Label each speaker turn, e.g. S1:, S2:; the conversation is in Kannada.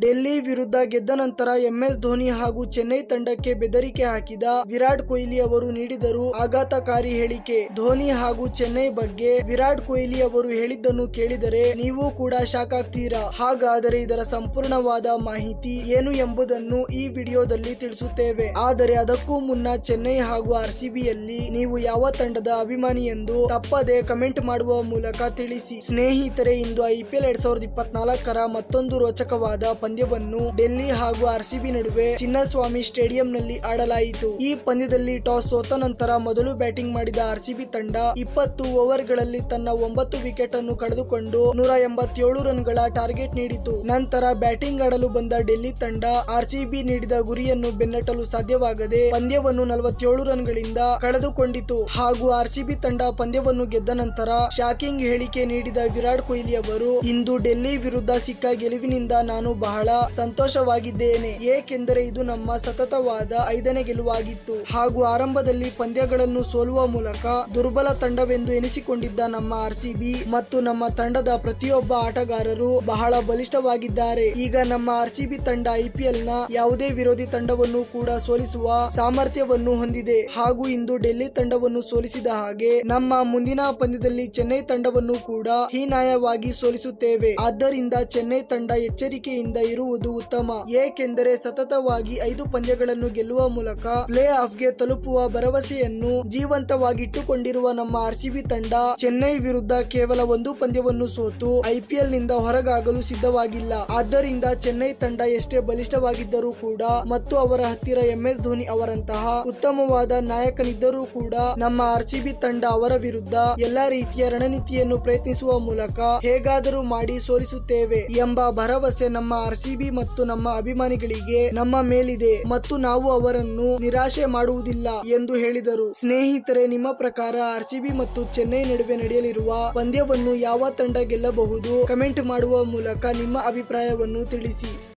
S1: ಡೆಲ್ಲಿ ವಿರುದ್ಧ ಗೆದ್ದ ನಂತರ ಎಂಎಸ್ ಧೋನಿ ಹಾಗೂ ಚೆನ್ನೈ ತಂಡಕ್ಕೆ ಬೆದರಿಕೆ ಹಾಕಿದ ವಿರಾಟ್ ಕೊಹ್ಲಿ ಅವರು ನೀಡಿದರು ಆಘಾತಕಾರಿ ಹೇಳಿಕೆ. ಧೋನಿ ಹಾಗೂ ಚೆನ್ನೈ ಬಗ್ಗೆ ವಿರಾಟ್ ಕೊಹ್ಲಿ ಅವರು ಹೇಳಿದ್ದನ್ನು ಕೇಳಿದರೆ ನೀವು ಕೂಡ ಶಾಕ್ ಆಗ್ತೀರಾ? ಹಾಗಾದರೆ ಇದರ ಸಂಪೂರ್ಣವಾದ ಮಾಹಿತಿ ಏನು ಎಂಬುದನ್ನು ಈ ವಿಡಿಯೋದಲ್ಲಿ ತಿಳಿಸುತ್ತೇವೆ. ಆದರೆ ಅದಕ್ಕೂ ಮುನ್ನ ಚೆನ್ನೈ ಹಾಗೂ ಆರ್ ಸಿಬಿಯಲ್ಲಿ ನೀವು ಯಾವ ತಂಡದ ಅಭಿಮಾನಿ ಎಂದು ತಪ್ಪದೆ ಕಮೆಂಟ್ ಮಾಡುವ ಮೂಲಕ ತಿಳಿಸಿ. ಸ್ನೇಹಿತರೆ, ಇಂದು ಐಪಿಎಲ್ ಎರಡ್ ಸಾವಿರದ ಇಪ್ಪತ್ನಾಲ್ಕರ ಮತ್ತೊಂದು ರೋಚಕವಾದ ಪಂದ್ಯವನ್ನು ಡೆಲ್ಲಿ ಹಾಗೂ ಆರ್ಸಿಬಿ ನಡುವೆ ಚಿನ್ನಸ್ವಾಮಿ ಸ್ಟೇಡಿಯಂನಲ್ಲಿ ಆಡಲಾಯಿತು. ಈ ಪಂದ್ಯದಲ್ಲಿ ಟಾಸ್ ಸೋತ ನಂತರ ಮೊದಲು ಬ್ಯಾಟಿಂಗ್ ಮಾಡಿದ ಆರ್ಸಿಬಿ ತಂಡ ಇಪ್ಪತ್ತು ಓವರ್ಗಳಲ್ಲಿ ತನ್ನ ಒಂಬತ್ತು ವಿಕೆಟ್ ಅನ್ನು ಕಳೆದುಕೊಂಡು ನೂರ ಎಂಬತ್ತೇಳು ರನ್ಗಳ ಟಾರ್ಗೆಟ್ ನೀಡಿತು. ನಂತರ ಬ್ಯಾಟಿಂಗ್ ಆಡಲು ಬಂದ ಡೆಲ್ಲಿ ತಂಡ ಆರ್ಸಿಬಿ ನೀಡಿದ ಗುರಿಯನ್ನು ಬೆನ್ನಟ್ಟಲು ಸಾಧ್ಯವಾಗದೆ ಪಂದ್ಯವನ್ನು ನಲವತ್ತೇಳು ರನ್ಗಳಿಂದ ಕಳೆದುಕೊಂಡಿತು. ಹಾಗೂ ಆರ್ಸಿಬಿ ತಂಡ ಪಂದ್ಯವನ್ನು ಗೆದ್ದ ನಂತರ ಶಾಕಿಂಗ್ ಹೇಳಿಕೆ ನೀಡಿದ ವಿರಾಟ್ ಕೊಹ್ಲಿ ಅವರು, ಇಂದು ಡೆಲ್ಲಿ ವಿರುದ್ಧ ಸಿಕ್ಕ ಗೆಲುವಿನಿಂದ ನಾನು ಬಹಳ ಸಂತೋಷವಾಗಿದ್ದೇನೆ. ಏಕೆಂದರೆ ಇದು ನಮ್ಮ ಸತತವಾದ ಐದನೇ ಗೆಲುವಾಗಿತ್ತು. ಹಾಗೂ ಆರಂಭದಲ್ಲಿ ಪಂದ್ಯಗಳನ್ನು ಸೋಲುವ ಮೂಲಕ ದುರ್ಬಲ ತಂಡವೆಂದು ಎನಿಸಿಕೊಂಡಿದ್ದ ನಮ್ಮ ಆರ್ಸಿಬಿ ಮತ್ತು ನಮ್ಮ ತಂಡದ ಪ್ರತಿಯೊಬ್ಬ ಆಟಗಾರರು ಬಹಳ ಬಲಿಷ್ಠವಾಗಿದ್ದಾರೆ. ಈಗ ನಮ್ಮ ಆರ್ಸಿಬಿ ತಂಡ ಐಪಿಎಲ್ನ ಯಾವುದೇ ವಿರೋಧಿ ತಂಡವನ್ನು ಕೂಡ ಸೋಲಿಸುವ ಸಾಮರ್ಥ್ಯವನ್ನು ಹೊಂದಿದೆ. ಹಾಗೂ ಇಂದು ಡೆಲ್ಲಿ ತಂಡವನ್ನು ಸೋಲಿಸಿದ ಹಾಗೆ ನಮ್ಮ ಮುಂದಿನ ಪಂದ್ಯದಲ್ಲಿ ಚೆನ್ನೈ ತಂಡವನ್ನು ಕೂಡ ಹೀನಾಯವಾಗಿ ಸೋಲಿಸುತ್ತೇವೆ. ಆದ್ದರಿಂದ ಚೆನ್ನೈ ತಂಡ ಎಚ್ಚರಿಕೆಯಿಂದ ಇರುವುದು ಉತ್ತಮ. ಏಕೆಂದರೆ ಸತತವಾಗಿ ಐದು ಪಂದ್ಯಗಳನ್ನು ಗೆಲ್ಲುವ ಮೂಲಕ ಪ್ಲೇ ಆಫ್ಗೆ ತಲುಪುವ ಭರವಸೆಯನ್ನು ಜೀವಂತವಾಗಿಟ್ಟುಕೊಂಡಿರುವ ನಮ್ಮ ಆರ್ಸಿಬಿ ತಂಡ ಚೆನ್ನೈ ವಿರುದ್ಧ ಕೇವಲ ಒಂದು ಪಂದ್ಯವನ್ನು ಸೋತು ಐಪಿಎಲ್ನಿಂದ ಹೊರಗಾಗಲು ಸಿದ್ಧವಾಗಿಲ್ಲ. ಆದ್ದರಿಂದ ಚೆನ್ನೈ ತಂಡ ಎಷ್ಟೇ ಬಲಿಷ್ಠವಾಗಿದ್ದರೂ ಕೂಡ ಮತ್ತು ಅವರ ಹತ್ತಿರ ಎಂಎಸ್ ಧೋನಿ ಅವರಂತಹ ಉತ್ತಮವಾದ ನಾಯಕನಿದ್ದರೂ ಕೂಡ ನಮ್ಮ ಆರ್ಸಿಬಿ ತಂಡ ಅವರ ವಿರುದ್ಧ ಎಲ್ಲಾ ರೀತಿಯ ರಣನೀತಿಯನ್ನು ಪ್ರಯತ್ನಿಸುವ ಮೂಲಕ ಹೇಗಾದರೂ ಮಾಡಿ ಸೋಲಿಸುತ್ತೇವೆ ಎಂಬ ಭರವಸೆ ನಮ್ಮ ಆರ್ಸಿಬಿ ಮತ್ತು ನಮ್ಮ ಅಭಿಮಾನಿಗಳಿಗೆ ನಮ್ಮ ಮೇಲಿದೆ ಮತ್ತು ನಾವು ಅವರನ್ನು ನಿರಾಶೆ ಮಾಡುವುದಿಲ್ಲ ಎಂದು ಹೇಳಿದರು. ಸ್ನೇಹಿತರೆ, ನಿಮ್ಮ ಪ್ರಕಾರ ಆರ್ಸಿಬಿ ಮತ್ತು ಚೆನ್ನೈ ನಡುವೆ ನಡೆಯಲಿರುವ ಪಂದ್ಯವನ್ನು ಯಾವ ತಂಡ ಗೆಲ್ಲಬಹುದು? ಕಮೆಂಟ್ ಮಾಡುವ ಮೂಲಕ ನಿಮ್ಮ ಅಭಿಪ್ರಾಯವನ್ನು ತಿಳಿಸಿ.